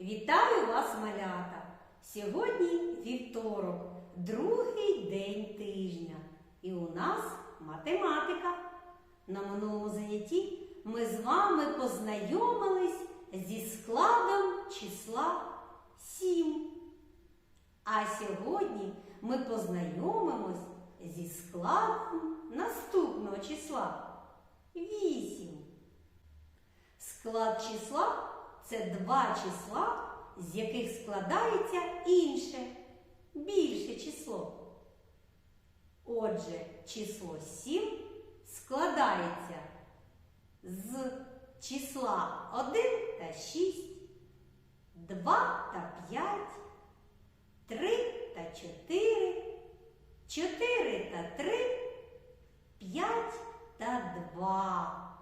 Вітаю вас, малята! Сьогодні вівторок, другий день тижня. І у нас математика. На минулому занятті ми з вами познайомились зі складом числа 7. А сьогодні ми познайомимось зі складом наступного числа 8. Склад числа це два числа, з яких складається інше, більше число. Отже, число 7 складається з числа 1 та 6, 2 та 5, 3 та 4, 4 та 3, 5 та 2,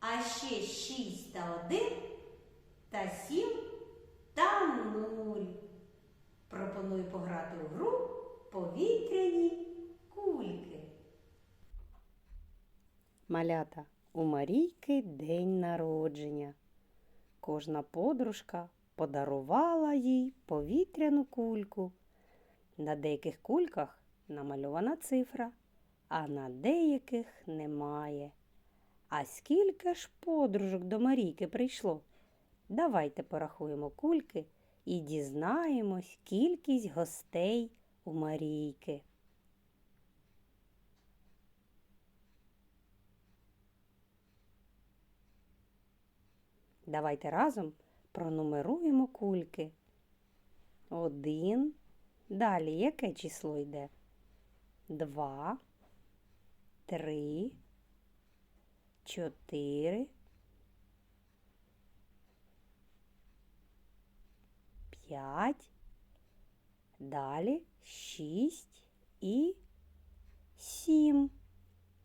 а ще 6 та 1 та 7 та 0. Пропоную пограти у гру повітряні кульки. Малята, у Марійки день народження. Кожна подружка подарувала їй повітряну кульку. На деяких кульках намальована цифра, а на деяких немає. А скільки ж подружок до Марійки прийшло? Давайте порахуємо кульки і дізнаємось кількість гостей у Марійки. Давайте разом пронумеруємо кульки. Один. Далі яке число йде? Два, три, чотири, п'ять. Далі шість і сім.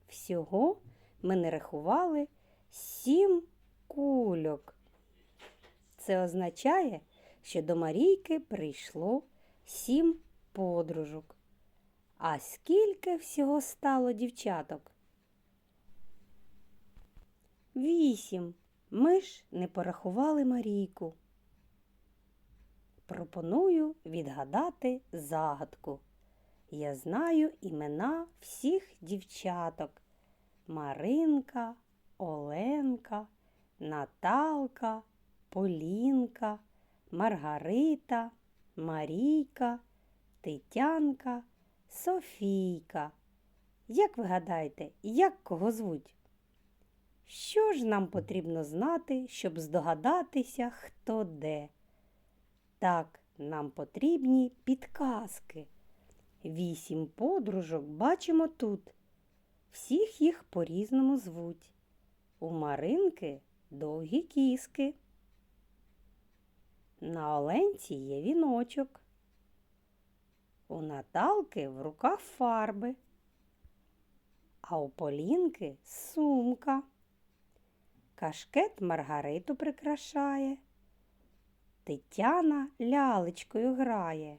Всього ми не рахували сім кульок. Це означає, що до Марійки прийшло сім подружок. А скільки всього стало дівчаток? Вісім. Ми ж не порахували Марійку. Пропоную відгадати загадку. Я знаю імена всіх дівчаток. Маринка, Оленка, Наталка, Полінка, Маргарита, Марійка, Тетянка, Софійка. Як ви гадаєте, як кого звуть? Що ж нам потрібно знати, щоб здогадатися, хто де? Так, нам потрібні підказки. Вісім подружок бачимо тут. Всіх їх по-різному звуть. У Маринки довгі кіски. На Оленці є віночок. У Наталки в руках фарби, а у Полінки сумка. Кашкет Маргариту прикрашає. Тетяна лялечкою грає.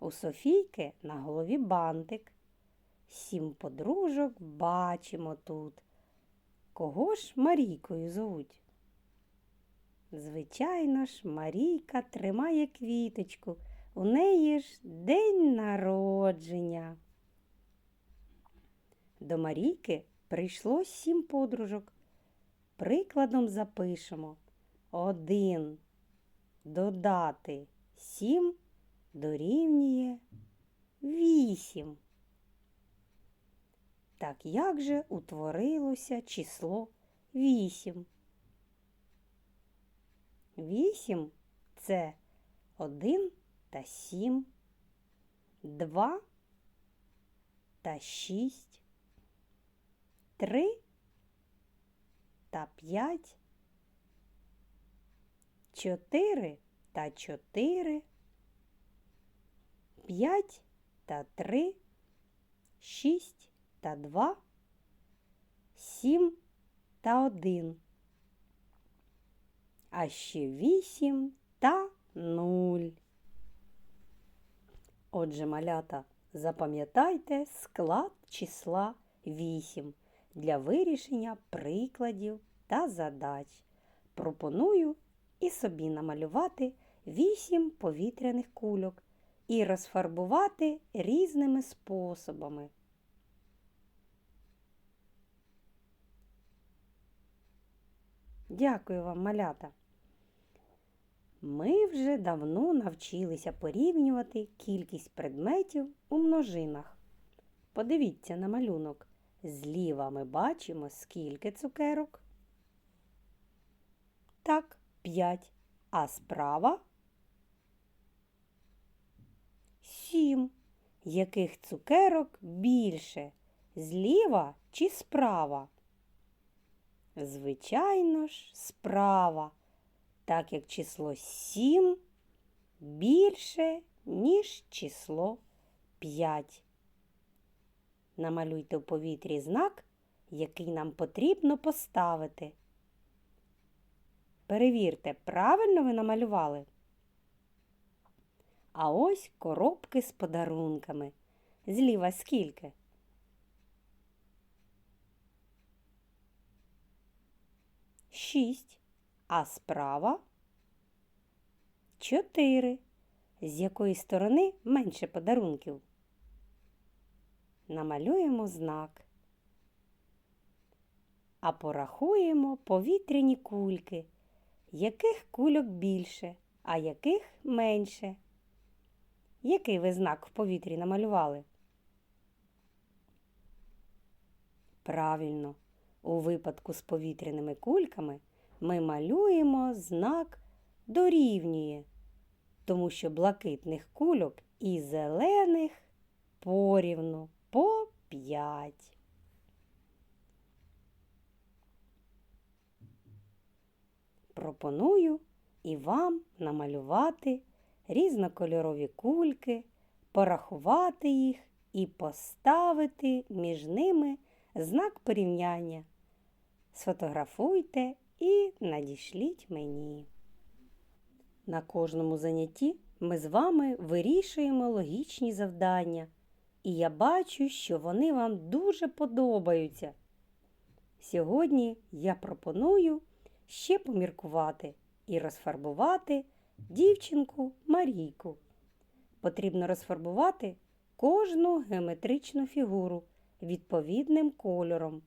У Софійки на голові бантик. Сім подружок бачимо тут. Кого ж Марійкою звуть? Звичайно ж, Марійка тримає квіточку. У неї ж день народження. До Марійки прийшло сім подружок. Прикладом запишемо один додати сім дорівнює вісім. Так як же утворилося число вісім? Вісім це один та сім, два та шість, три та п'ять, чотири та чотири, п'ять та три, шість та два, сім та один, а ще вісім та нуль. Отже, малята, запам'ятайте склад числа 8 для вирішення прикладів та задач. Пропоную і собі намалювати вісім повітряних кульок і розфарбувати різними способами. Дякую вам, малята. Ми вже давно навчилися порівнювати кількість предметів у множинах. Подивіться на малюнок. Зліва ми бачимо, скільки цукерок. Так, 5. А справа 7. Яких цукерок більше? Зліва чи справа? Звичайно ж, справа, так як число 7 більше, ніж число 5. Намалюйте в повітрі знак, який нам потрібно поставити. Перевірте, правильно ви намалювали. А ось коробки з подарунками. Зліва скільки? Шість. А справа чотири. З якої сторони менше подарунків? Намалюємо знак. А порахуємо повітряні кульки, яких кульок більше, а яких менше. Який ви знак в повітрі намалювали? Правильно, у випадку з повітряними кульками ми малюємо знак дорівнює, тому що блакитних кульок і зелених порівну по 5. Пропоную і вам намалювати різнокольорові кульки, порахувати їх і поставити між ними знак порівняння. Сфотографуйте і надішліть мені. На кожному занятті ми з вами вирішуємо логічні завдання, і я бачу, що вони вам дуже подобаються. Сьогодні я пропоную ще поміркувати і розфарбувати дівчинку Марійку. Потрібно розфарбувати кожну геометричну фігуру відповідним кольором.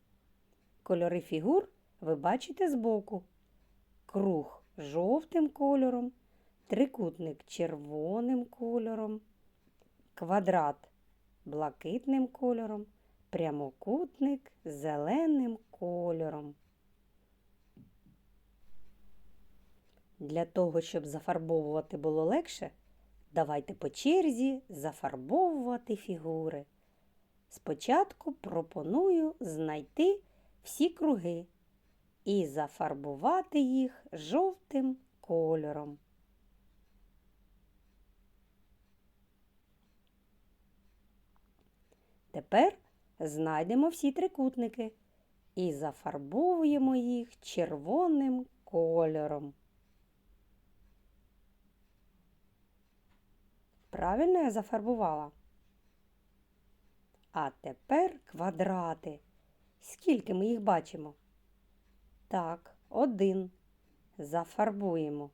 Кольори фігур ви бачите збоку. Круг жовтим кольором, трикутник червоним кольором, квадрат блакитним кольором, прямокутник зеленим кольором. Для того, щоб зафарбовувати було легше, давайте по черзі зафарбовувати фігури. Спочатку пропоную знайти всі круги і зафарбувати їх жовтим кольором. Тепер знайдемо всі трикутники і зафарбовуємо їх червоним кольором. Правильно я зафарбувала? А тепер квадрати. Скільки ми їх бачимо? Так, один. Зафарбуємо.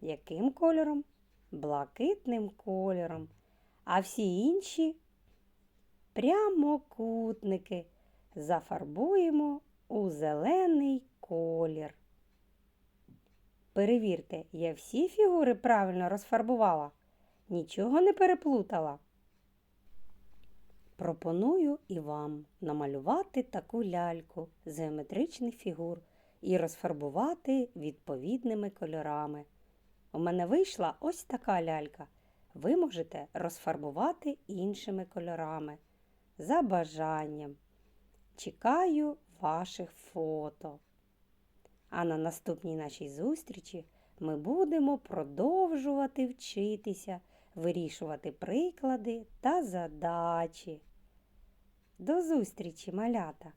Яким кольором? Блакитним кольором. А всі інші прямокутники зафарбуємо у зелений колір. Перевірте, я всі фігури правильно розфарбувала. Нічого не переплутала. Пропоную і вам намалювати таку ляльку з геометричних фігур і розфарбувати відповідними кольорами. У мене вийшла ось така лялька. Ви можете розфарбувати іншими кольорами. За бажанням. Чекаю ваших фото. А на наступній нашій зустрічі ми будемо продовжувати вчитися, вирішувати приклади та задачі. До зустрічі, малята!